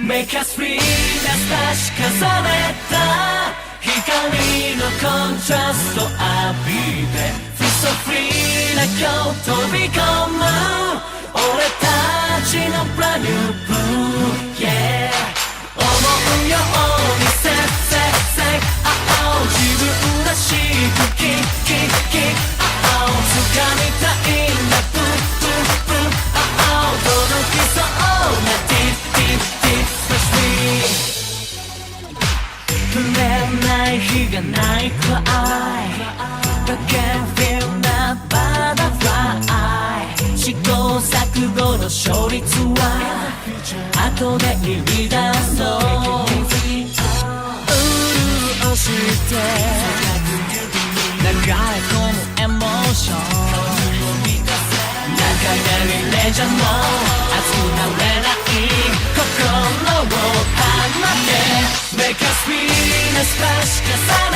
Make us free な確かめた光のコントラスト浴びて Feel so free な今日飛び込む俺 触れない日がないくらい You can feel the butterfly 試行錯誤の勝率は後で入り出そう潤して流れ込むエモーション流れるレジャーも熱くなれない心を離れ Make us feel Especially